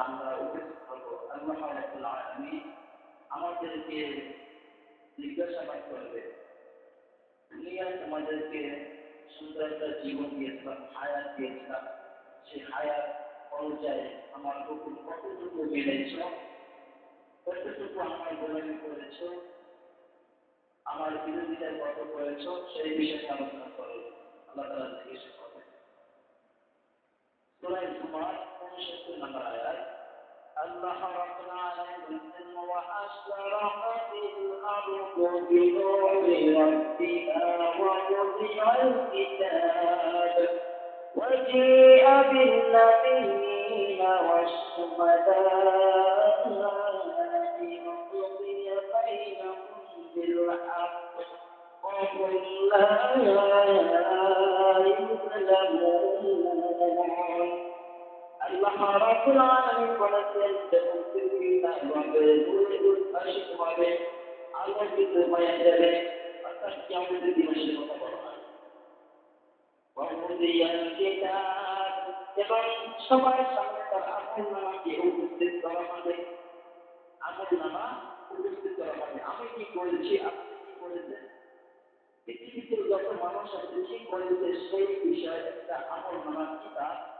আমরা আমাদেরকে জিজ্ঞাসাবাদ করবে। দুনিয়ায় তোমাদেরকে সুন্দর একটা জীবন দিয়েছিলাম, হায়াত দিয়েছিলাম। সেই হায়াত অনুযায়ী আমার হুকুম কতটুকু মেনেছ, কতটুকু আমার গোলামি করেছ, আমার বিরোধিতা কত করেছ, সেই বিষয়ে আলোচনা করো। আল্লাহ তালা জিজ্ঞাসা করবে। সুরাই জুমার حديث الآيات أن حرقنا عليهم وأشرقت الأرض بنور ربها ووضع الكتاب وجيء بالنبيين والشهداء وقضي بينهم بالحق وهم لا يعلمون উপস্থিত করা হবে। নামা আমি কি করেছি? আপনি কি পৃথিবীতে যত মানুষ আছে, কি করেছে সেই বিষয়ে একটা আমল নামার কিতাব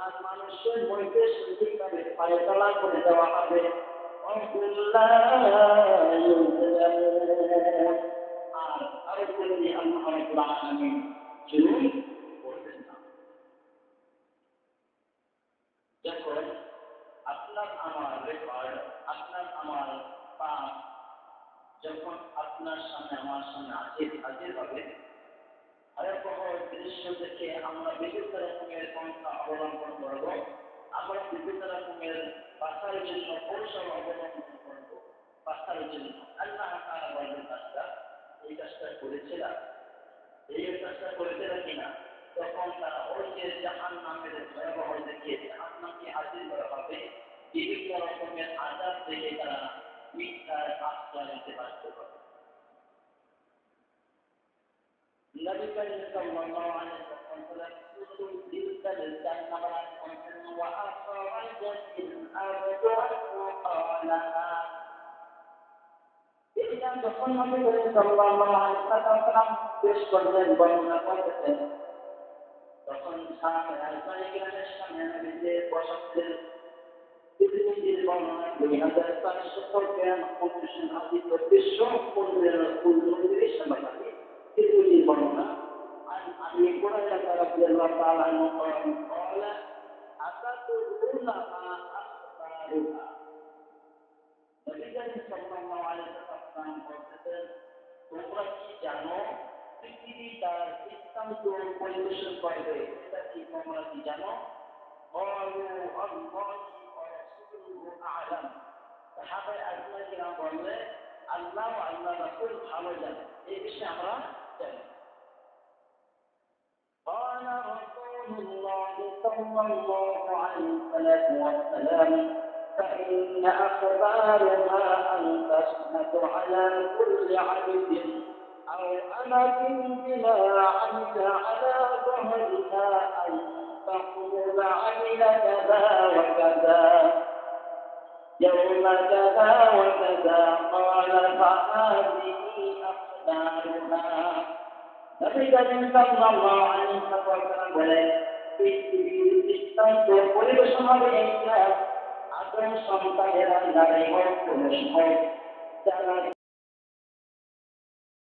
আর মানুষের মধ্যে সঠিকভাবে ফয়সালা করে দেওয়া হবে। আপনার আমার রেকর্ড আপনার আমার যখন আপনার সামনে আমার সামনে হাজির হাজির হবে দৃশ্য আমরা বিভিন্ন রকমের পন্থা অবলম্বন করব। আমরা বিভিন্ন রকমের বাঁচার জন্য অবলম্বন করব। জন্য। আল্লাহ কাজটা এই কাজটা করেছিলাম এই কাজটা করেছিল কিনা? তখন তারা ওই যে জাহান নামের ভয়াবহ দেখে জাহান নামকে হাজির করা হবে। বিভিন্ন রকমের আজাদ দেখে তারা মিথ্যার আশ্রয় নিতে বাধ্য নবী করিম সাল্লাল্লাহু আলাইহি ওয়াসাল্লাম কুতুম তিলকাল জান্নাত কুতুম ওয়া আখরাজাতিল আরদু মুকালাহা ইসলাম যখন নবী করিম সাল্লাল্লাহু আলাইহি ওয়াসাল্লাম পেশ করলেন বর্ণনা করতেন তখন সাহাবায়ে আলবানিকের সামনে নবী যে বসতেন পৃথিবীর বর্ণনা দুই হাজার চারশো গ্রাম পঁচিশ হাতি চব্বিশশো পনেরো উনত্রিশ আলাইহি ওয়াসাল্লাম বলতেছেন তোমরা কি জানো পৃথিবী তার সিদ্ধান্ত পরিবেশন করবে এটা কি তোমরা কি জানো قالوا الله ورسوله أعلم সাহাবায়ে আজমাই কিরাম বললে আল্লাহ ও আল্লাহ রাসূল ভালো জানে এই বিষয়ে আমরা জানি قال رسول الله صلى الله عليه وسلم فإن أخبارها البسمة على كل عبد أو أمة بما عمل على ظهرها أن تقوم عمل كذا وكذا. يوم كذا وكذا قال فهذه أخبارها. نبي النبي صلى الله عليه وسلم. في كل بشر إنسان French on the Friday night, I went to the